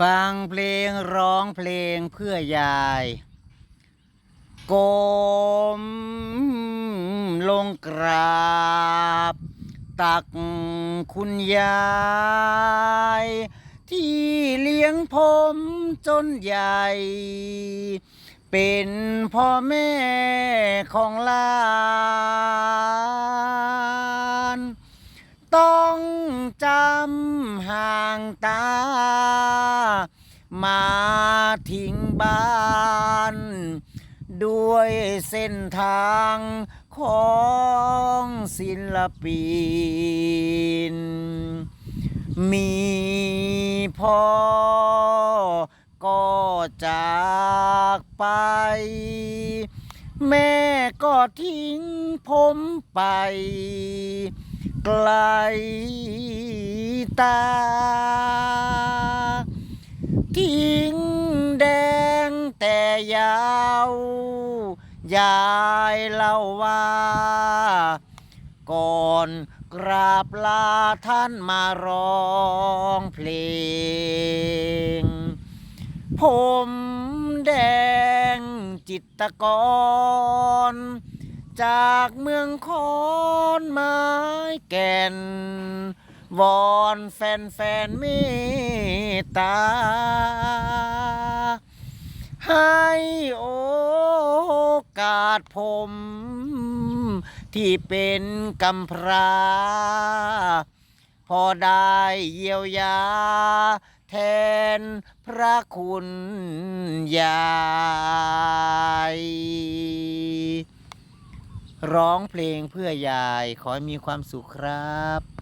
ฟังเพลงร้องเพลงเพื่อยายกรมลงกราบ ตักคุณยาย ที่เลี้ยงผมจนใหญ่ เป็นพ่อแม่ของลา ต้องจำห่างตา มาทิ้งบ้าน ด้วยเส้นทางของศิลปิน มีพ่อก็จากไป แม่ก็ทิ้งผมไป ไกลตา ทิ้งแดงแต่ยาว ยายเล่าว่า ก่อนกราบลาท่านมาร้องเพลง ผมแดงจิตรกร จากเมืองคอนม้ แก่น วอนแฟนแฟนเมตตา ให้โอกาสผม ที่เป็นกำพร้า พอได้เยียวยา แทนพระคุณยา ร้องเพลงเพื่อยาย ขอให้มีความสุขครับ